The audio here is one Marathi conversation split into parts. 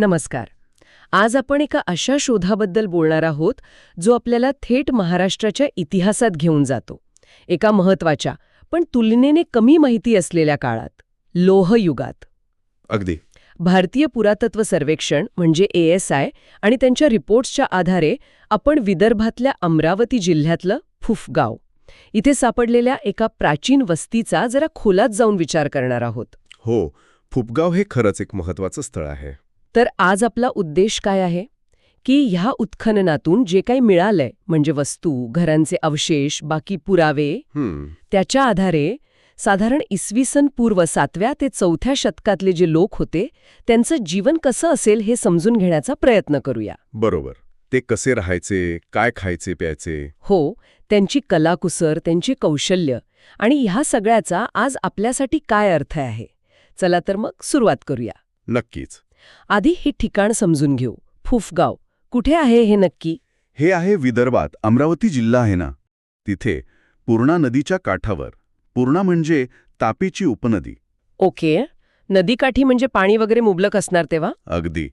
नमस्कार. आज आपण एका अशा शोधाबद्दल बोलणार आहोत जो आपल्याला थेट महाराष्ट्राच्या इतिहासात घेऊन जातो. एका महत्त्वाच्या पण तुलनेने कमी माहिती असलेल्या काळात लोहयुगात. अगदी. भारतीय पुरातत्व सर्वेक्षण म्हणजे एएसआय आणि त्यांच्या रिपोर्ट्सच्या आधारे आपण विदर्भातल्या अमरावती जिल्ह्यातलं फुफगाव. इथे सापडलेल्या एका प्राचीन वस्तीचा जरा खोलात जाऊन विचार करणार आहोत. हो फुपगाव हे खरंच एक महत्वाचं स्थळ आहे. तर आज आपला उद्देश काय आहे? की ह्या उत्खननातून जे काही मिळालंय म्हणजे वस्तू घरांचे अवशेष बाकी पुरावे त्याच्या आधारे साधारण इसवी सन पूर्व सातव्या ते चौथ्या शतकातले जे लोक होते त्यांचं जीवन कसं असेल हे समजून घेण्याचा प्रयत्न करूया. बरोबर. ते कसे राहायचे काय खायचे प्यायचे? हो त्यांची कलाकुसर त्यांची कौशल्य आणि ह्या सगळ्याचा आज आपल्यासाठी काय अर्थ आहे? चला तर मग सुरुवात करूया. नक्कीच. आधी हे ठिकाण समजून घेऊ. फुफगाव. कुठे आहे हे नक्की? हे आहे विदर्भात अमरावती जिल्हा आहे ना? तिथे पूर्णा नदीच्या काठावर. पूर्णा म्हणजे तापीची उपनदी. ओके. नदीकाठी म्हणजे पाणी वगैरे मुबलक असणार तेव्हा? अगदी.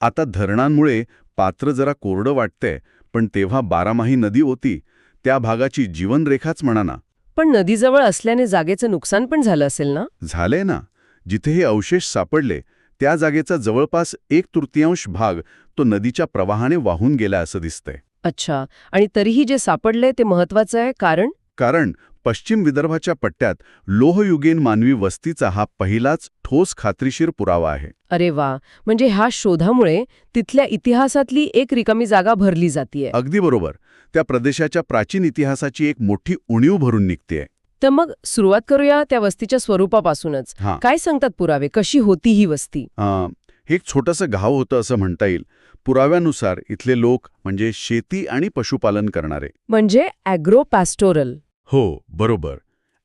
आता धरणांमुळे पात्र जरा कोरडं वाटतंय पण तेव्हा बारामाही नदी होती त्या भागाची जीवनरेखाच म्हणा ना. पण नदीजवळ असल्याने जागेचं नुकसान पण झालं असेल ना? झालंय ना. जिथे हे अवशेष सापडले त्या जागेचा जवळपास एक तृतीयांश भाग तो नदीच्या प्रवाहाने वाहून गेला असं दिसतंय. अच्छा. आणि तरीही जे सापडले ते महत्वाचं आहे कारण? कारण पश्चिम विदर्भाच्या पट्ट्यात लोहयुगीन मानवी वस्तीचा हा पहिलाच ठोस खात्रीशीर पुरावा आहे. अरे वा. म्हणजे ह्या शोधामुळे तिथल्या इतिहासातली एक रिकामी जागा भरली जातीये. अगदी बरोबर. त्या प्रदेशाच्या प्राचीन इतिहासाची एक मोठी उणीव भरून निघतेय. तर मग सुरुवात करूया त्या वस्तीच्या स्वरूपापासूनच. हा. काय सांगतात पुरावे? कशी होती ही वस्ती? अं, हे एक छोटंसं गाव होतं असं म्हणता येईल. पुराव्यानुसार इथले लोक म्हणजे शेती आणि पशुपालन करणारे. म्हणजे अॅग्रो पॅस्टोरल हो बरोबर.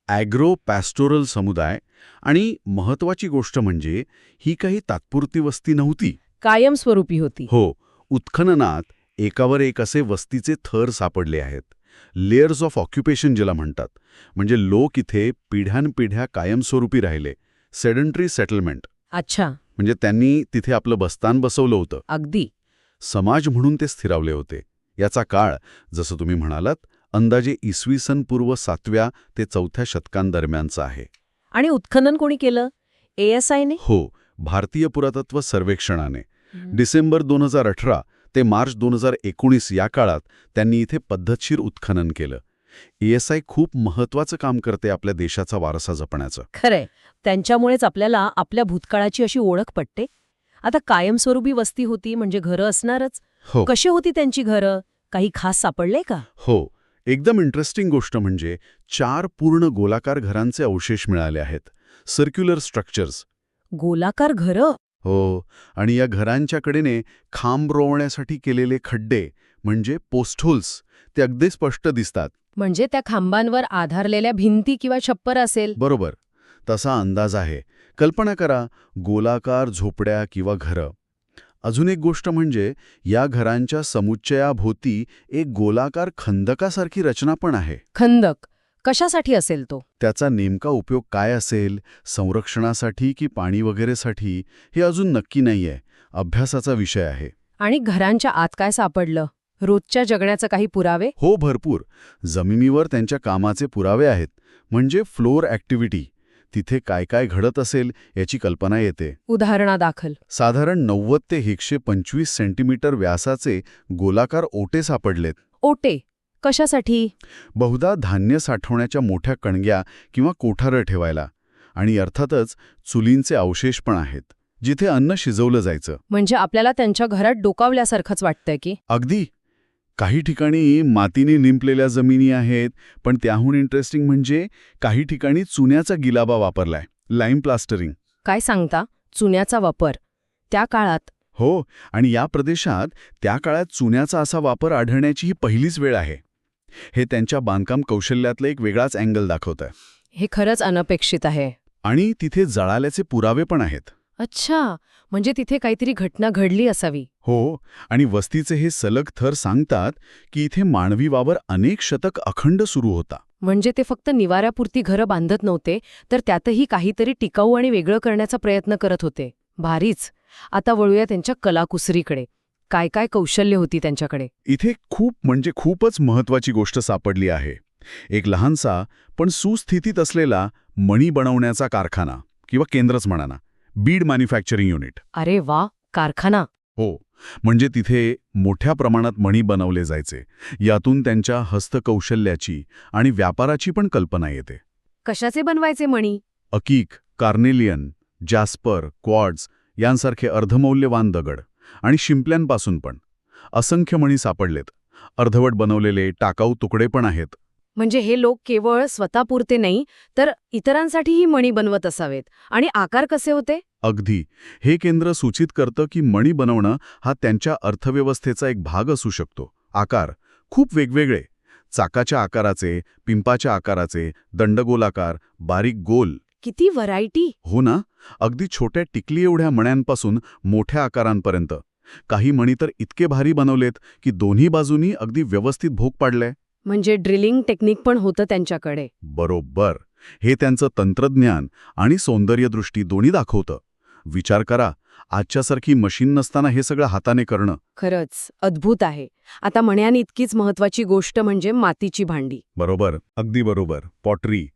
ॲग्रो पॅस्टोरल समुदाय आणि महत्वाची गोष्ट म्हणजे ही काही तात्पुरती वस्ती नव्हती. कायमस्वरूपी होती. हो उत्खननात एकावर एक असे वस्तीचे थर सापडले आहेत. लेयर्स ऑफ ऑक्युपेशन ज्याला म्हणतात. म्हणजे लोक इथे पिढ्यानपिढ्या कायमस्वरूपी राहिले. सेडंटरी सेटलमेंट अच्छा. म्हणजे त्यांनी तिथे आपलं बस्तान बसवलं होतं. अगदी. समाज म्हणून ते स्थिरावले होते. याचा काळ जसं तुम्ही म्हणालात अंदाजे इसवी सन पूर्व सातव्या ते चौथ्या शतकांदरम्यानचा आहे. आणि उत्खनन कोणी केलं? एएसआयने हो भारतीय पुरातत्व सर्वेक्षणाने. डिसेंबर दोन हजार अठरा ते मार्च दोन हजार एकोणीस या काळात त्यांनी इथे पद्धतशीर उत्खनन केलं. एएसआय खूप महत्वाचं काम करते आपल्या देशाचा वारसा जपण्याचं. खरंय. त्यांच्यामुळेच आपल्याला आपल्या भूतकाळाची अशी ओळख पटते. आता कायमस्वरूपी वस्ती होती म्हणजे घरं असणारच. हो. कशी होती त्यांची घरं? काही खास सापडले का? हो. एकदम इंटरेस्टिंग गोष्ट म्हणजे चार पूर्ण गोलाकार घरांचे अवशेष मिळाले आहेत. सर्क्युलर स्ट्रक्चर्स गोलाकार घरं? हो आणि या घरांच्या कडेने खांब रोवण्यासाठी केलेले खड्डे म्हणजे पोस्टहोल्स ते अगदी स्पष्ट दिसतात. म्हणजे त्या खांबांवर आधारलेल्या भिंती किंवा छप्पर असेल. बरोबर. तसा अंदाज आहे. कल्पना करा गोलाकार झोपड्या किंवा घरं. अजून एक गोष्ट म्हणजे या घरांच्या समुच्चयाभोवती एक गोलाकार खंदकासारखी रचना पण आहे. खंदक. कशासाठी असेल तो? त्याचा नेमका उपयोग काय असेल? संरक्षणासाठी की पाणी वगैरेसाठी? हे अजून नक्की नाहीये. अभ्यासाचा विषय आहे. आणि घरांच्या आत काय सापडलं? रोजच्या जगण्याचं काही पुरावे? हो भरपूर. जमिनीवर त्यांच्या कामाचे पुरावे आहेत. म्हणजे फ्लोअर ॲक्टिव्हिटी. तिथे काय काय घडत असेल याची कल्पना येते. उदाहरणादाखल साधारण नव्वद ते एकशे पंचवीस सेंटीमीटर व्यासाचे गोलाकार ओटे सापडलेत. ओटे. कशासाठी? बहुधा धान्य साठवण्याच्या मोठ्या कणग्या किंवा कोठारं ठेवायला. आणि अर्थातच चुलींचे अवशेष पण आहेत जिथे अन्न शिजवलं जायचं. म्हणजे आपल्याला त्यांच्या घरात डोकावल्यासारखंच वाटतंय की? अगदी. काही ठिकाणी मातीने निंपलेल्या जमिनी आहेत पण त्याहून इंटरेस्टिंग म्हणजे काही ठिकाणी चुन्याचा गिलाबा वापरलाय लाईम प्लास्टरिंग काय सांगता? चुन्याचा वापर. त्या काळात. हो आणि या प्रदेशात त्या काळात चुन्याचा असा वापर आढळण्याची ही पहिलीच वेळ आहे. हे त्यांच्या बांधकाम कौशल्यातलं एक वेगळाच अँगल दाखवतं हे खरंच अनपेक्षित आहे. आणि तिथे जळाल्याचे पुरावे पण आहेत. अच्छा म्हणजे तिथे काहीतरी घटना घडली असावी. हो आणि वस्तीचे हे सलग थर सांगतात की इथे मानवी वावर अनेक शतक अखंड सुरू होता. म्हणजे ते फक्त निवाऱ्यापुरती घरं बांधत नव्हते तर त्यातही काहीतरी टिकाऊ आणि वेगळं करण्याचा प्रयत्न करत होते. भारीच. आता वळूया त्यांच्या कलाकुसरीकडे. काय काय कौशल्य होती त्यांच्याकडे? इथे खूप म्हणजे खूपच महत्वाची गोष्ट सापडली आहे. एक लहानसा पण सुस्थितीत असलेला मणी बनवण्याचा कारखाना किंवा केंद्रच म्हणा ना बीड मॅन्युफॅक्चरिंग युनिट. अरे वा कारखाना. हो म्हणजे तिथे मोठ्या प्रमाणात मणी बनवले जायचे. यातून त्यांच्या हस्तकौशल्याची आणि व्यापाराची पण कल्पना येते. कशाचे बनवायचे मणी? अकीक कार्नेलियन जॅस्पर क्वाड्स यांसारखे अर्धमौल्यवान दगड. आणि शिंपल्यांपासून पण. असंख्य मणी सापडलेत. अर्धवट बनवलेले टाकाऊ तुकडे पण आहेत. म्हणजे हे लोक केवळ स्वतःपुरते नाही तर इतरांसाठीही मणी बनवत असावेत. आणि आकार कसे होते? अगदी. हे केंद्र सूचित करतं की मणी बनवणं हा त्यांच्या अर्थव्यवस्थेचा एक भाग असू शकतो. आकार खूप वेगवेगळे. चाकाच्या आकाराचे पिंपाच्या आकाराचे दंडगोलाकार बारीक गोल. किती व्हरायटी? हो ना. अगदी छोट्या टिकली एवढ्या मण्यांपासून मोठ्या आकारांपर्यंत. काही मणी तर इतके भारी बनवलेत की दोन्ही बाजूनी अगदी व्यवस्थित भोग पाडलंय. म्हणजे ड्रिलिंग टेक्निक पण होतं त्यांच्याकडे. बरोबर. हे त्यांचं तंत्रज्ञान आणि सौंदर्यदृष्टी दोन्ही दाखवतं. विचार करा आजच्यासारखी मशीन नसताना हे सगळं हाताने करणं. खरंच अद्भुत आहे. आता मण्याने इतकीच महत्वाची गोष्ट म्हणजे मातीची भांडी. बरोबर. अगदी बरोबर. पॉटरी.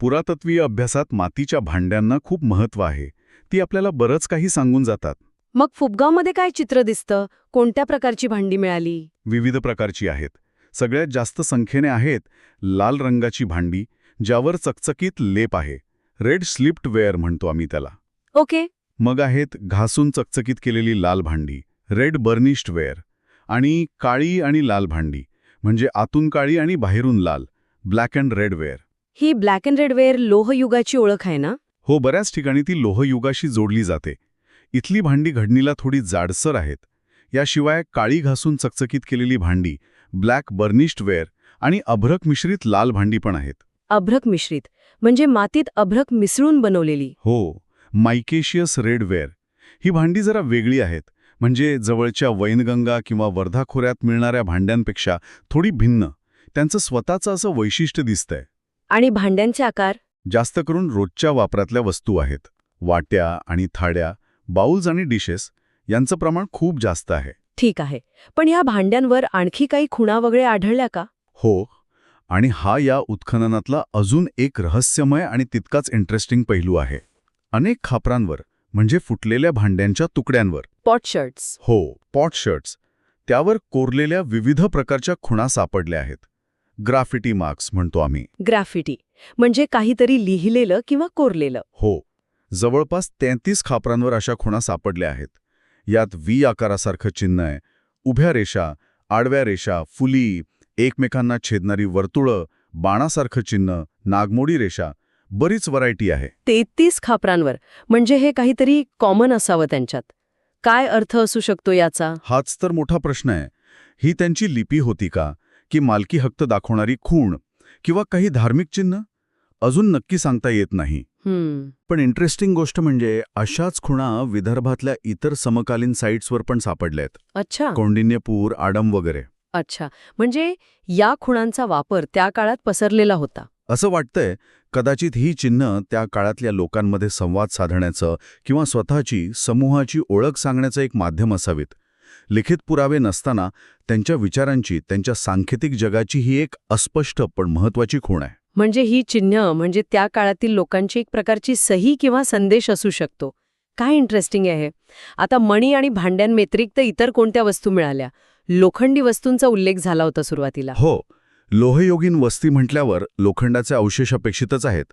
पुरातत्वीय अभ्यासात मातीच्या भांड्यांना खूप महत्त्व आहे. ती आपल्याला बरंच काही सांगून जातात. मग फुपगावमध्ये काय चित्र दिसतं? कोणत्या प्रकारची भांडी मिळाली? विविध प्रकारची आहेत. सगळ्यात जास्त संख्येने आहेत लाल रंगाची भांडी ज्यावर चकचकीत लेप आहे. रेड स्लिप्ड वेअर म्हणतो आम्ही त्याला. ओके. मग आहेत घासून चकचकीत केलेली लाल भांडी रेड बर्निश्ड वेअर आणि काळी आणि लाल भांडी म्हणजे आतून काळी आणि बाहेरून लाल ब्लॅक अँड रेड वेअर. ही ब्लॅक अँड रेड वेअर लोहयुगाची ओळख आहे ना? हो बऱ्याच ठिकाणी ती लोहयुगाशी जोडली जाते. इथली भांडी घडणीला थोडी जाडसर आहेत. याशिवाय काळी घासून चकचकीत केलेली भांडी ब्लॅक बर्निश्ड वेअर आणि अभ्रक मिश्रित लाल भांडी पण आहेत. अभ्रक मिश्रित म्हणजे मातीत अभ्रक मिसळून बनवलेली. हो मायकेशियस रेड वेअर ही भांडी जरा वेगळी आहेत म्हणजे जवळच्या वैनगंगा किंवा वर्धा खोऱ्यात मिळणाऱ्या भांड्यांपेक्षा थोडी भिन्न. त्यांचं स्वतःचं असं वैशिष्ट्य दिसतंय. आणि भांड्यांचे आकार? जास्त करून रोजच्या वापरातल्या वस्तू आहेत. वाट्या आणि थाळ्या बाउल्स आणि डिशेस यांचं प्रमाण खूप जास्त आहे. ठीक आहे. पण या भांड्यांवर आणखी काही खुणा वगैरे आढळल्या का? हो. आणि हा या उत्खननातला अजून एक रहस्यमय आणि तितकाच इंटरेस्टिंग पैलू आहे. अनेक खापरांवर म्हणजे फुटलेल्या भांड्यांच्या तुकड्यांवर. पॉट शर्ट्स हो पॉट शर्ट्स त्यावर कोरलेल्या विविध प्रकारच्या खुणा सापडल्या आहेत. ग्राफिटी मार्क्स म्हणतो आम्ही. ग्राफिटी म्हणजे काहीतरी लिहिलेलं किंवा कोरलेलं. हो जवळपास तेहतीस खापरांवर अशा खुणा सापडल्या आहेत. यात व्ही आकारासारखं चिन्ह आहे. उभ्या रेषा आडव्या रेषा फुली एकमेकांना छेदणारी वर्तुळं बाणासारखं चिन्ह नागमोडी रेषा बरीच व्हरायटी आहे. तेहतीस खापरांवर म्हणजे हे काहीतरी कॉमन असावं त्यांच्यात. काय अर्थ असू शकतो याचा? हाच तर मोठा प्रश्न आहे. ही त्यांची लिपी होती का? की मालकी हक्क दाखवणारी खूण किंवा काही धार्मिक चिन्ह? अजून नक्की सांगता येत नाही. पण इंटरेस्टिंग गोष्ट म्हणजे अशाच खुणा विदर्भातल्या इतर समकालीन साईट्सवर पण सापडल्यात. अच्छा. कौंडिन्यपूर आडम वगैरे. अच्छा. म्हणजे या खुणांचा वापर त्या काळात पसरलेला होता. असं वाटतंय कदाचित ही चिन्ह त्या काळातल्या लोकांमध्ये संवाद साधण्याचं किंवा स्वतःची समूहाची ओळख सांगण्याचं एक माध्यम असावीत. लिखित पुरावे नसताना त्यांच्या विचारांची त्यांच्या सांकेतिक जगाची ही एक अस्पष्ट पण महत्वाची खूण आहे. म्हणजे ही चिन्ह म्हणजे त्या काळातील लोकांची एक प्रकारची सही किंवा संदेश असू शकतो. काय इंटरेस्टिंग आहे आता मणी आणि भांड्यांव्यतिरिक्त इतर कोणत्या वस्तू मिळाल्या? लोखंडी वस्तूंचा उल्लेख झाला होता सुरुवातीला. हो लोहयोगीन वस्ती म्हटल्यावर लोखंडाचे अवशेष अपेक्षितच आहेत.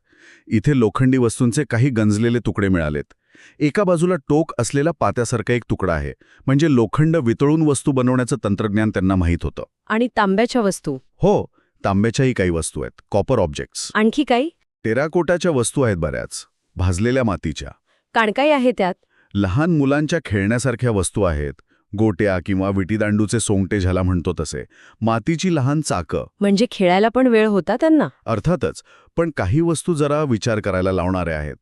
इथे लोखंडी वस्तूंचे काही गंजलेले तुकडे मिळालेत. एका बाजूला टोक असलेला पात्यासारखा एक तुकडा आहे. म्हणजे लोखंड वितळून वस्तू बनवण्याचं तंत्रज्ञान त्यांना माहीत होतं. आणि तांब्याच्या वस्तू. हो तांब्याच्याही काही वस्तू आहेत. Copper objects. आणखी काही? टेराकोटाच्या वस्तू आहेत बऱ्याच. भाजलेल्या मातीच्या. काणकाई आहे त्यात. लहान मुलांच्या खेळण्यासारख्या वस्तू आहेत. गोट्या किंवा विटीदांडूचे सोंगटे ज्याला म्हणतो तसे. मातीची लहान चाकं. म्हणजे खेळायला पण वेळ होता त्यांना? अर्थातच पण काही वस्तू जरा विचार करायला लावणाऱ्या आहेत.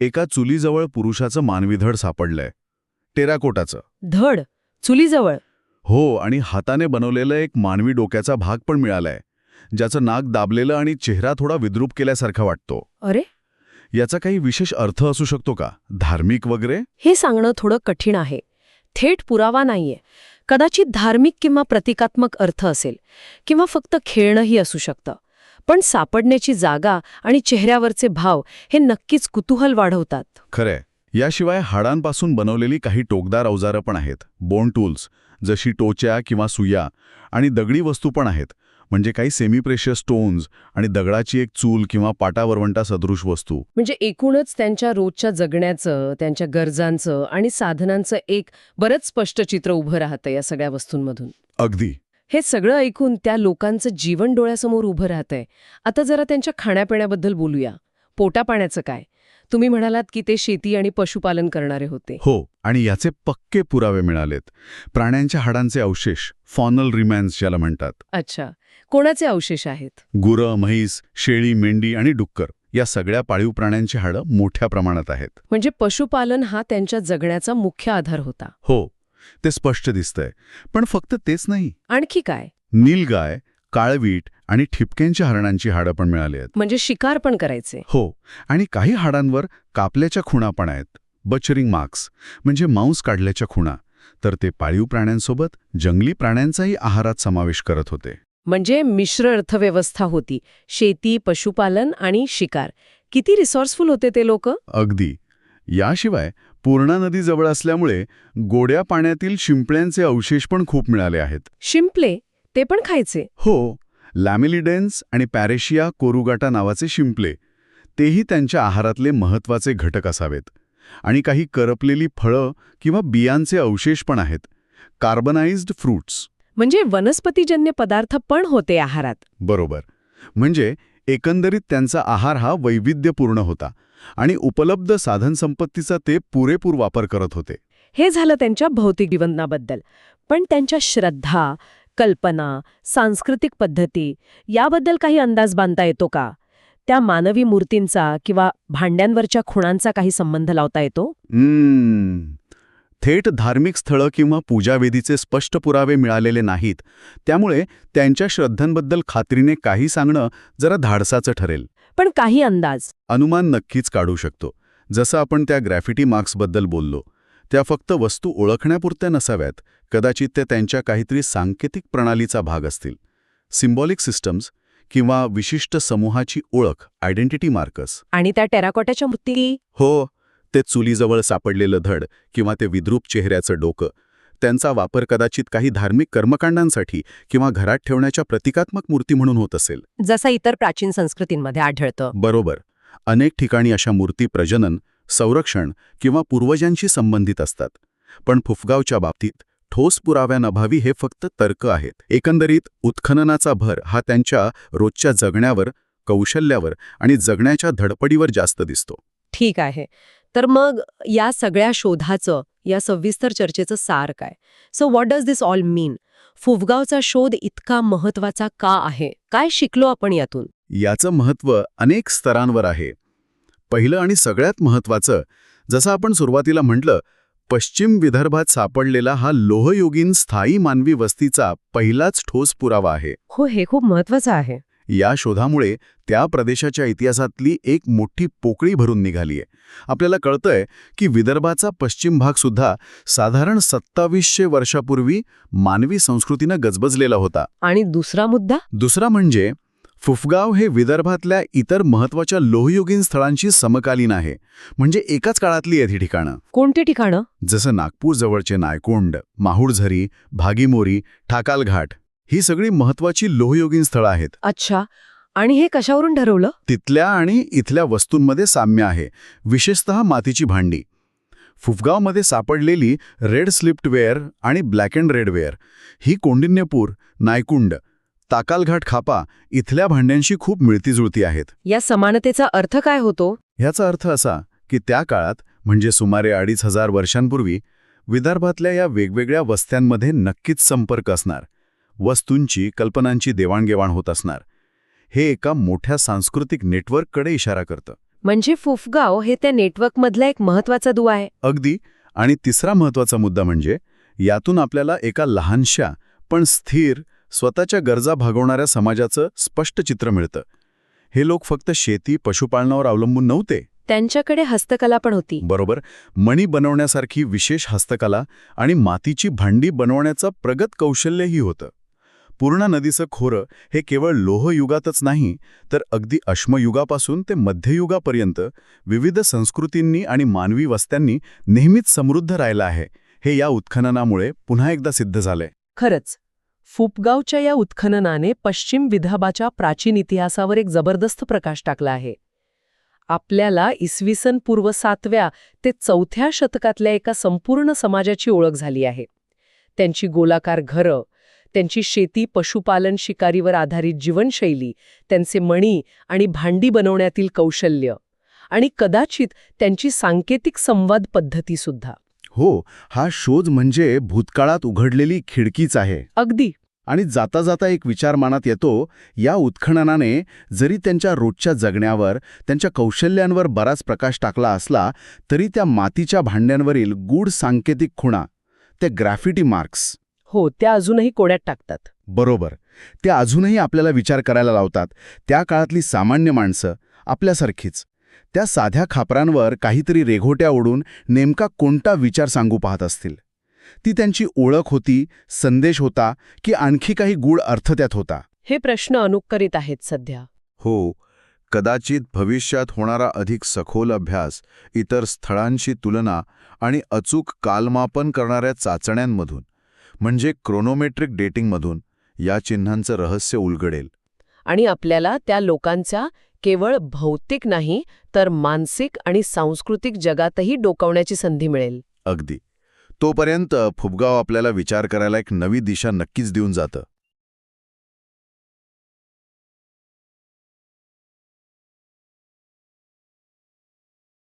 एका चुलीजवळ पुरुषाचं मानवी धड सापडलंय. टेराकोटाचं. धड? चुलीजवळ? हो आणि हाताने बनवलेलं एक मानवी डोक्याचा भाग पण मिळालाय. ज्याचं नाक दाबलेलं आणि चेहरा थोडा विद्रूप केल्यासारखा वाटतो. अरे! याचा काही विशेष अर्थ असू शकतो का? धार्मिक वगैरे? हे सांगणं थोडं कठीण आहे. थेट पुरावा नाहीये. कदाचित धार्मिक किंवा प्रतिकात्मक अर्थ असेल किंवा फक्त खेळणंही असू शकतं. पण सापडण्याची जागा आणि चेहऱ्यावरचे भाव हे नक्कीच कुतूहल वाढवतात. खरे याशिवाय हाडांपासून बनवलेली काही टोकदार अवजारं पण आहेत. बोन टूल्स जशी टोच्या किंवा सुया आणि दगडी वस्तू पण आहेत. म्हणजे काही सेमीप्रेशियस स्टोन्स आणि दगडाची एक चूल किंवा पाटावरवंटा सदृश वस्तू. म्हणजे एकूणच त्यांच्या रोजच्या जगण्याचं त्यांच्या गरजांचं आणि साधनांचं एक बरंच स्पष्ट चित्र उभं राहतं या सगळ्या वस्तूंमधून. अगदी. हे सगळं ऐकून त्या लोकांचं जीवन डोळ्यासमोर उभं राहतंय. आता जरा त्यांच्या खाण्यापिण्याबद्दल बोलूया. पोटापाण्याचं काय? तुम्ही म्हणालात की ते शेती आणि पशुपालन करणारे होते. हो आणि याचे पक्के पुरावे मिळालेत. प्राण्यांच्या हाडांचे अवशेष फॉनल रिमॅन्स ज्याला म्हणतात. अच्छा. कोणाचे अवशेष आहेत? गुरं म्हैस शेळी मेंढी आणि डुक्कर या सगळ्या पाळीव प्राण्यांची हाडं मोठ्या प्रमाणात आहेत. म्हणजे पशुपालन हा त्यांच्या जगण्याचा मुख्य आधार होता. हो ते स्पष्ट दिसतंय पण फक्त तेच नाही. आणखी काय? नीलगाय काळवीट आणि ठिपक्यांच्या हरणांची हाडं पण मिळाली आहेत. म्हणजे शिकार पण करायचे. हो आणि काही हाडांवर कापल्याच्या खुणा पण आहेत. बचरिंग मार्क्स म्हणजे मांस काढल्याच्या खुणा. तर ते पाळीव प्राण्यांसोबत जंगली प्राण्यांचाही आहारात समावेश करत होते. म्हणजे मिश्र अर्थव्यवस्था होती. शेती पशुपालन आणि शिकार. किती रिसॉर्सफुल होते ते लोक? अगदी. याशिवाय पूर्णा नदी जवळ असल्यामुळे गोड्या पाण्यातील शिंपल्यांचे अवशेष पण खूप मिळाले आहेत. शिंपले? ते पण खायचे? हो. लॅमिलिडेन्स आणि पॅरेशिया कोरुगाटा नावाचे शिंपले. तेही त्यांच्या आहारातले महत्त्वाचे घटक असावेत. आणि काही करपलेली फळं किंवा बियांचे अवशेष पण आहेत. Carbonised fruits. म्हणजे वनस्पतीजन्य पदार्थ पण होते आहारात. बरोबर. म्हणजे एकंदरीत त्यांचा आहार हा वैविध्यपूर्ण होता आणि उपलब्ध साधनसंपत्तीचा ते पुरेपूर वापर करत होते. हे झालं त्यांच्या भौतिक जीवनाबद्दल. पण त्यांच्या श्रद्धा कल्पना सांस्कृतिक पद्धती याबद्दल काही अंदाज बांधता येतो का? त्या मानवी मूर्तींचा किंवा भांड्यांवरच्या खुणांचा काही संबंध लावता येतो. थेट धार्मिक स्थळं किंवा पूजावेदीचे स्पष्ट पुरावे मिळालेले नाहीत. त्यामुळे त्यांच्या श्रद्धांबद्दल खात्रीने काही सांगणं जरा धाडसाचं ठरेल. पण काही अंदाज? अनुमान नक्कीच काढू शकतो. जसं आपण त्या ग्रॅफिटी मार्क्सबद्दल बोललो. त्या फक्त वस्तू ओळखण्यापुरत्या नसाव्यात. कदाचित त्या त्यांच्या काहीतरी सांकेतिक प्रणालीचा भाग असतील. सिम्बॉलिक सिस्टम्स किंवा विशिष्ट समूहाची ओळख आयडेंटिटी मार्कर्स. आणि त्या टेराकोट्याच्या मूर्ती? हो. ते चुलीजवळ सापडलेलं धड किंवा ते विद्रूप चेहऱ्याचं डोकं त्यांचा वापर कदाचित काही धार्मिक कर्मकांडांसाठी किंवा घरात ठेवण्याच्या प्रतिकात्मक मूर्ती म्हणून होत असेल. जसा इतर प्राचीन संस्कृतींमध्ये आढळतं. बरोबर. अनेक ठिकाणी अशा मूर्ती प्रजनन संरक्षण किंवा पूर्वजांशी संबंधित असतात. पण फुफगावच्या बाबतीत ठोस पुराव्यांअभावी हे फक्त तर्क आहेत. एकंदरीत उत्खननाचा भर हा त्यांच्या रोजच्या जगण्यावर कौशल्यावर आणि जगण्याच्या धडपडीवर जास्त दिसतो. ठीक आहे. तर मग या सगळ्या शोधाचं या सविस्तर चर्चेचं सार काय? So what does this all mean फुफगावचा शोध इतका महत्त्वाचा का आहे? काय शिकलो आपण यातून? याचं महत्त्व अनेक स्तरांवर आहे. पहिलं आणि सगळ्यात महत्त्वाचं जसं आपण सुरुवातीला म्हटलं पश्चिम विदर्भात सापडलेला हा लोहयुगीन स्थायी मानवी वस्तीचा पहिलाच ठोस पुरावा आहे. हो हे खूप महत्वाचं आहे. या शोधामुळे त्या प्रदेशाच्या इतिहासातली एक मोठी पोकळी भरून निघालीये आपल्याला कळतंय की विदर्भाचा पश्चिम भाग सुद्धा साधारण सत्तावीसशे वर्षापूर्वी मानवी संस्कृतीनं गजबजलेला होता. आणि दुसरा मुद्दा? दुसरा म्हणजे फुफगाव हे विदर्भातल्या इतर महत्त्वाच्या लोहयुगीन स्थळांशी समकालीन आहे. म्हणजे एकाच काळातली आहेत ही ठिकाणं. कोणती ठिकाणं? जसं नागपूर जवळचे नायकोंड माहूरझरी भागीमोरी ठाकालघाट. ही सगळी महत्वाची लोहयुगीन स्थळं आहेत. अच्छा. आणि हे कशावरून ठरवलं? तिथल्या आणि इथल्या वस्तूंमध्ये साम्य आहे. विशेषतः मातीची भांडी. फुफगावमध्ये सापडलेली रेड स्लिप्टवेअर आणि ब्लॅक अँड रेडवेअर ही कौंडिन्यपूर नायकुंड ताकालघाट खापा इथल्या भांड्यांशी खूप मिळतीजुळती आहेत. या समानतेचा अर्थ काय होतो? ह्याचा अर्थ असा की त्या काळात म्हणजे सुमारे अडीच हजार वर्षांपूर्वी विदर्भातल्या या वेगवेगळ्या वस्त्यांमध्ये नक्कीच संपर्क असणार. वस्तूंची कल्पनांची देवाणघेवाण होत असणार. हे एका मोठ्या सांस्कृतिक नेटवर्ककडे इशारा करतं. म्हणजे फुफगाव हे त्या नेटवर्कमधला एक महत्त्वाचा दुवा आहे. अगदी. आणि तिसरा महत्त्वाचा मुद्दा म्हणजे यातून आपल्याला एका लहानशा पण स्थिर स्वतःच्या गरजा भागवणाऱ्या समाजाचं स्पष्ट चित्र मिळतं. हे लोक फक्त शेती पशुपालनावर अवलंबून नव्हते. त्यांच्याकडे हस्तकला पण होती. बरोबर. मणी बनवण्यासारखी विशेष हस्तकला आणि मातीची भांडी बनवण्याचं प्रगत कौशल्यही होतं. पूर्णा नदीचं खोरं हे केवळ लोहयुगातच नाही तर अगदी अश्मयुगापासून ते मध्ययुगापर्यंत विविध संस्कृतींनी आणि मानवी वस्त्यांनी नेहमीच समृद्ध राहिलं आहे. हे या उत्खननामुळे पुन्हा एकदा सिद्ध झालंय. खरंच फुपगावच्या या उत्खननाने पश्चिम विदर्भाच्या प्राचीन इतिहासावर एक जबरदस्त प्रकाश टाकला आहे. आपल्याला इसवी सन पूर्व सातव्या ते चौथ्या शतकातल्या एका संपूर्ण समाजाची ओळख झाली आहे. त्यांची गोलाकार घरं त्यांची शेती पशुपालन शिकारीवर आधारित जीवनशैली त्यांचे मणी आणि भांडी बनवण्यातील कौशल्य आणि कदाचित त्यांची सांकेतिक संवाद पद्धतीसुद्धा हो हा शोध म्हणजे भूतकाळात उघडलेली खिडकीच आहे. अगदी. आणि जाता जाता एक विचार मनात येतो या उत्खननाने जरी त्यांच्या रोजच्या जगण्यावर त्यांच्या कौशल्यांवर बराच प्रकाश टाकला असला तरी त्या मातीच्या भांड्यांवरील गूढ सांकेतिक खुणा ते ग्रॅफिटी मार्क्स. हो त्या अजूनही कोड्यात टाकतात. बरोबर. ते अजूनही आपल्याला विचार करायला लावतात. त्या काळातली सामान्य माणसं आपल्यासारखीच. त्या साध्या खापरांवर काहीतरी रेघोट्या ओढून नेमका कोणता विचार सांगू पाहत असतील? ती त्यांची ओळख होती संदेश होता की आणखी काही गूढ अर्थ त्यात होता? हे प्रश्न अनुकरित आहेत सध्या. हो. कदाचित भविष्यात होणारा अधिक सखोल अभ्यास इतर स्थळांशी तुलना आणि अचूक कालमापन करणाऱ्या चाचण्यांमधून. म्हणजे क्रोनोमेट्रिक डेटिंगमधून या चिन्हांचं रहस्य उलगडेल. आणि आपल्याला त्या लोकांच्या केवळ भौतिक नाही तर मानसिक आणि सांस्कृतिक जगातही डोकावण्याची संधी मिळेल. अगदी. तोपर्यंत फुबगाव आपल्याला विचार करायला एक नवी दिशा नक्कीच देऊन जातं.